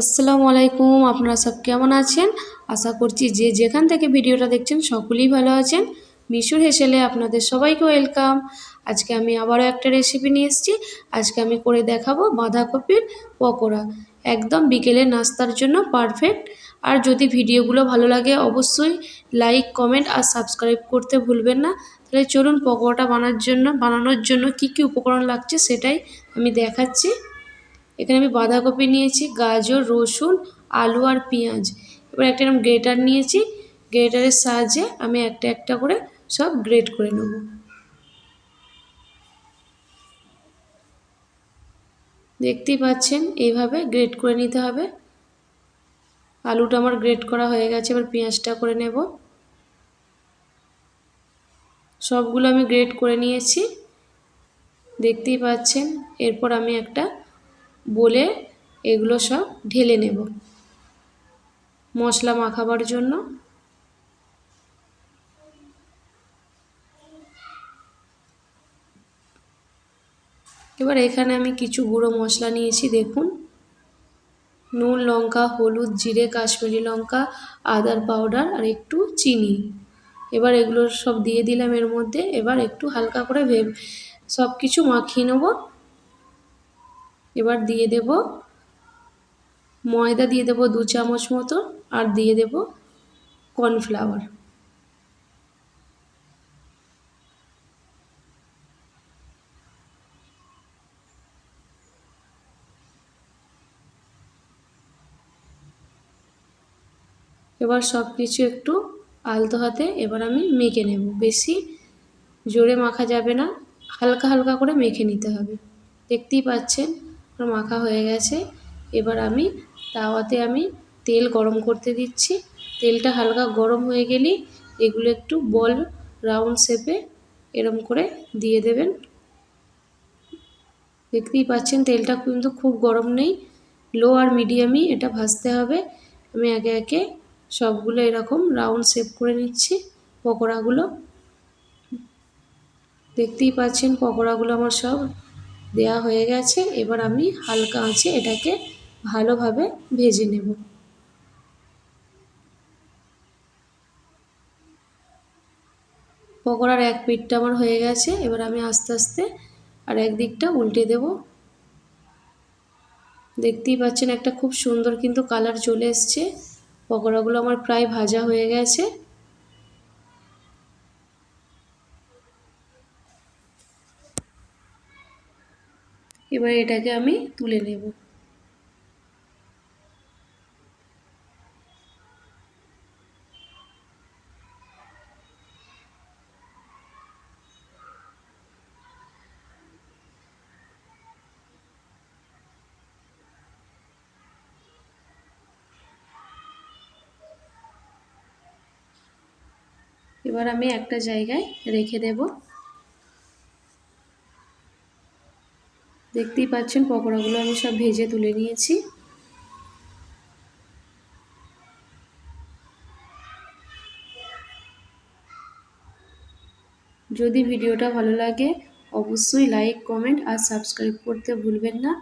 আসসালামু আলাইকুম, আপনারা সব কেমন আছেন? আশা করছি যে যেখান থেকে ভিডিওটা দেখছেন সকলেই ভালো আছেন। মিশুর হেসেলে আপনাদের সবাইকে ওয়েলকাম। আজকে আমি আবারও একটা রেসিপি নিয়ে এসেছি। আজকে আমি করে দেখাবো বাঁধাকপির পকোড়া। একদম বিকেলে নাস্তার জন্য পারফেক্ট আর যদি ভিডিওগুলো ভালো লাগে অবশ্যই লাইক কমেন্ট আর সাবস্ক্রাইব করতে ভুলবেন না। তাহলে চলুন পকোড়াটা বানানোর জন্য বানানোর জন্য কি কি উপকরণ লাগছে সেটাই আমি দেখাচ্ছি। এখানে আমি বাঁধাকপি নিয়েছি, গাজর, রসুন, আলু আর পেঁয়াজ। এবার একটা এরকম গ্রেটার নিয়েছি, গ্রেটারের সাহায্যে আমি একটা একটা করে সব গ্রেট করে নেব। দেখতেই পাচ্ছেন, এইভাবে গ্রেট করে নিতে হবে। আলুটা আমার গ্রেট করা হয়ে গেছে, এবার পেঁয়াজটা করে নেব। সবগুলো আমি গ্রেট করে নিয়েছি। দেখতেই পাচ্ছেন, এরপর আমি একটা বলে এগুলো সব ঢেলে নেব। মশলা মাখাবার জন্য এবার এখানে আমি কিছু গুঁড়ো মশলা নিয়েছি, দেখুন। নুন, লঙ্কা, হলুদ, জিরে, কাশ্মীরি লঙ্কা, আদার পাউডার আর একটু চিনি। এবার এগুলো সব দিয়ে দিলাম এর মধ্যে। এবার একটু হালকা করে ভেব সব কিছু মাখিয়ে নেব। এবার দিয়ে দেব ময়দা, দিয়ে দেব দু চামচ মতো আর দিয়ে দেব কর্নফ্লাওয়ার। এবার সব কিছু একটু আলতো হাতে এবার আমি মেখে নেব। বেশি জোরে মাখা যাবে না, হালকা হালকা করে মেখে নিতে হবে। দেখতেই পাচ্ছেন মাখা হয়ে গেছে। এবার আমি তাওয়াতে আমি তেল গরম করতে দিচ্ছি। তেলটা হালকা গরম হয়ে গেলেই এগুলো একটু বল রাউন্ড শেপে এরম করে দিয়ে দেবেন। দেখতেই পাচ্ছেন তেলটা কিন্তু খুব গরম নেই। লো আর মিডিয়ামই এটা ভাজতে হবে। আমি একে একে সবগুলো এরকম রাউন্ড শেপ করে নিচ্ছি পকোড়াগুলো। দেখতেই পাচ্ছেন পকোড়াগুলো আমার সব দেয়া হয়ে গেছে, এবার আমি হালকা আঁচে এটাকে ভালোভাবে ভেজে নেব। পকোড়ার এক পিঠটা আমার হয়ে গেছে, এবার আমি আস্তে আস্তে আর একদিকটা উল্টে দেব। দেখতেই পাচ্ছেন একটা খুব সুন্দর কিন্তু কালার চলে এসছে। পকোড়াগুলো আমার প্রায় ভাজা হয়ে গেছে। এবার এটাকে আমি তুলে নেব। এবার আমি একটা জায়গায় রেখে দেব। দেখতেই পাচ্ছেন, পকোড়াগুলো আমি সব ভেজে তুলে নিয়েছি। যদি ভিডিওটা ভালো লাগে, অবশ্যই লাইক, কমেন্ট আর সাবস্ক্রাইব করতে ভুলবেন না।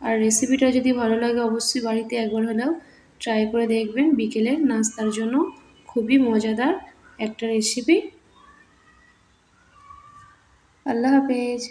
আর রেসিপিটা যদি ভালো লাগে, অবশ্যই বাড়িতে একবার হলেও ট্রাই করে দেখবেন। বিকেলে নাস্তার জন্য খুবই মজাদার একটা রেসিপি। আল্লাহ হাফেজ।